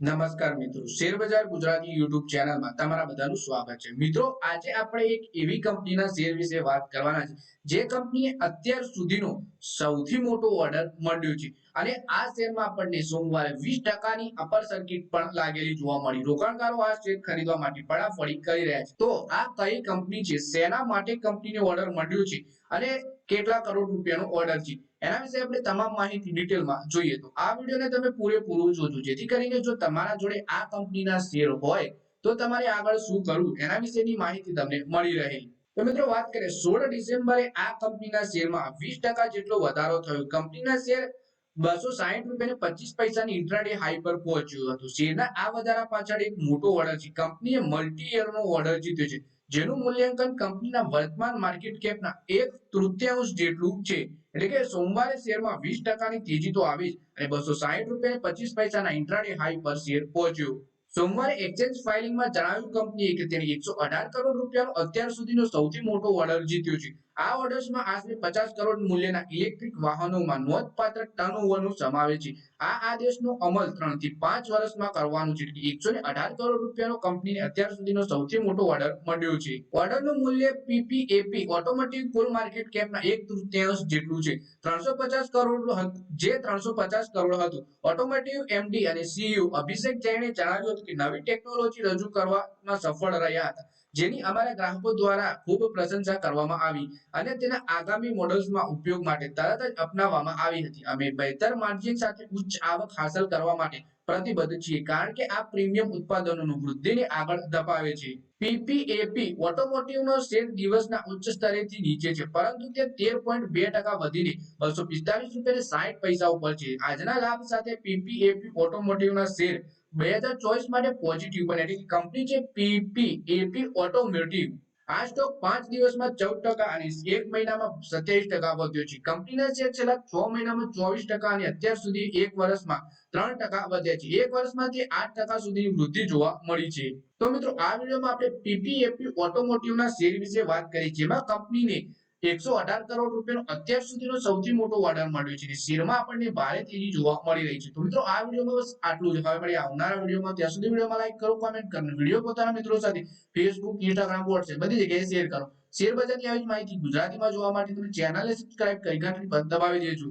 નમસ્કાર મિત્રો. શેર બજાર ગુજરાતી યુટ્યુબ ચેનલમાં તમારા બધાનું સ્વાગત છે. મિત્રો, આજે આપણે એક એવી કંપનીના શેર વિશે વાત કરવાના છે, જે કંપનીએ અત્યાર સુધીનો સૌથી મોટો ઓર્ડર મળ્યો છે. અને આ શેરમાં આપણને સોમવારે વીસ ટકાની અપર સર્કિટ પણ લાગેલી જોવા મળી. રોકાણકારો આ શેર ખરીદવા માટે પડાપડી કરી રહ્યા છે. તો આ કઈ કંપની છે? શેના માટે કંપનીને ઓર્ડર મળ્યો છે? અને કેટલા કરોડ રૂપિયાનો ઓર્ડર છે? એના વિશે આપણે તમામ માહિતી ડિટેલમાં જોઈએ તો આ વિડીયોને તમે પૂરેપૂરું જોજો. જેથી કરીને જો તમારા જોડે આ કંપનીના શેર હોય, તો તમારે આગળ શું કરવું એના વિશેની માહિતી તમને મળી રહે તો મિત્રો વાત કરીએ, સોળ ડિસેમ્બરે આ કંપનીના શેરમાં વીસ ટકા જેટલો વધારો થયો. કંપનીના શેર બસો સાહીઠ રૂપિયા પચીસ પૈસાની ઇન્ટ્રાડે હાઈ પર પહોંચ્યું હતું. શેરના આ વધારા પાછળ એક મોટો ઓર્ડર છે. કંપનીએ મલ્ટી યરનો ઓર્ડર જીત્યો છે. જેનું મૂલ્યાંકન કંપનીના વર્તમાન માર્કેટ કેપના એક તૃતીયાંશ જેટલું છે. એટલે કે સોમવારે શેરમાં વીસ ટકાની તેજી તો આવી જ અને બસો સાહીઠ રૂપિયા પચીસ પૈસાના ઇન્ટ્રાડે હાઈ પર શેર પહોંચ્યો. સોમવારે એક્સચેન્જ ફાઇલિંગમાં જણાવ્યું કંપનીએ કે તેની એકસો અઢાર કરોડ રૂપિયાનો અત્યાર સુધીનો સૌથી મોટો ઓર્ડર જીત્યો છે. આ ઓર્ડર્સમાં આશરે પચાસ કરોડ મૂલ્યના ઇલેક્ટ્રિક વાહનોમાં નોંધપાત્ર ટર્નઓવરનો સમાવેશ છે. આ આદેશનો અમલ ત્રણથી પાંચ વર્ષમાં કરવાનો છે. એકસો ને અઢાર કરોડ રૂપિયાનો કંપનીને અત્યાર સુધીનો સૌથી મોટો ઓર્ડર મળ્યો છે. ઓર્ડરનું મૂલ્ય પીપીએપી ઓટોમોટિવ કુલ માર્કેટ કેપના એક તૃતીયાંશ જેટલું છે. ત્રણસો પચાસ કરોડ જે ત્રણસો પચાસ કરોડ હતું. ઓટોમોટિવ એમડી અને સીઈઓ અભિષેક જૈને જણાવ્યું હતું કે નવી ટેકનોલોજી રજૂ કરવામાં સફળ રહ્યા હતા. જેની અમારા ગ્રાહકો દ્વારા ખૂબ પ્રશંસા કરવામાં આવી અને તેના આગામી મોડલ્સમાં ઉપયોગ માટે તરત જ અપનાવવામાં આવી હતી. અમે બહેતર માર્જિન સાથે ઉચ્ચ આવક હાંસલ કરવા માટે પ્રતિબદ્ધ છીએ કારણ કે આ પ્રીમિયમ ઉત્પાદનોનું વૃદ્ધિને આગળ ધપાવે છે. પીપીએપી ઓટોમોટિવનો શેર દિવસના ઉચ્ચ સ્તરેથી નીચે છે, પરંતુ તે તેર પોઈન્ટ બે ટકા વધીને બસો પિસ્તાલીસ રૂપિયા સાઠ પૈસા ઉપર છે. આજના લાભ સાથે પીપીએપી ઓટોમોટિવના શેર બે હજાર ચોવીસ માટે પોઝિટિવ બને એટલે કંપની છે પીપીએપી ઓટોમોટિવ આ સ્ટોક પાંચ દિવસમાં ચૌદ ટકા અને એક મહિનામાં સત્યાવીસ ટકા વધ્યો છે. કંપનીના શેર છેલ્લા છ મહિનામાં ચોવીસ ટકા અને અત્યાર સુધી એક વર્ષમાં ત્રણ ટકા વધ્યા છે. એક વર્ષમાં તે આઠ ટકા સુધીની વૃદ્ધિ જોવા મળી છે. તો મિત્રો, આ વિડીયોમાં આપણે પીપીએપી ઓટોમોટિવના શેર વિશે વાત કરી. જેમાં કંપનીને એકસો અઢાર કરોડ રૂપિયાનો અત્યાર સુધીનો સૌથી મોટો ઓર્ડર મળ્યો છે શેરમાં આપણને ભારે તેજી જોવા મળી રહી છે. તો મિત્રો, આ વિડીયોમાં બસ આટલું જ. હવે મળી આવનારા વિડીયોમાં. ત્યાં સુધી વિડીયોમાં લાઈક કરો કોમેન્ટ કરો વીડિયો પોતાના મિત્રો સાથે ફેસબુક ઇન્સ્ટાગ્રામ વોટ્સએપ બધી જગ્યાએ શેર કરો. શેર બજારની આવી માહિતી ગુજરાતીમાં જોવા માટે તમે ચેનલને સબસ્ક્રાઇબ કરી ઘંટડી દબાવી દેજો.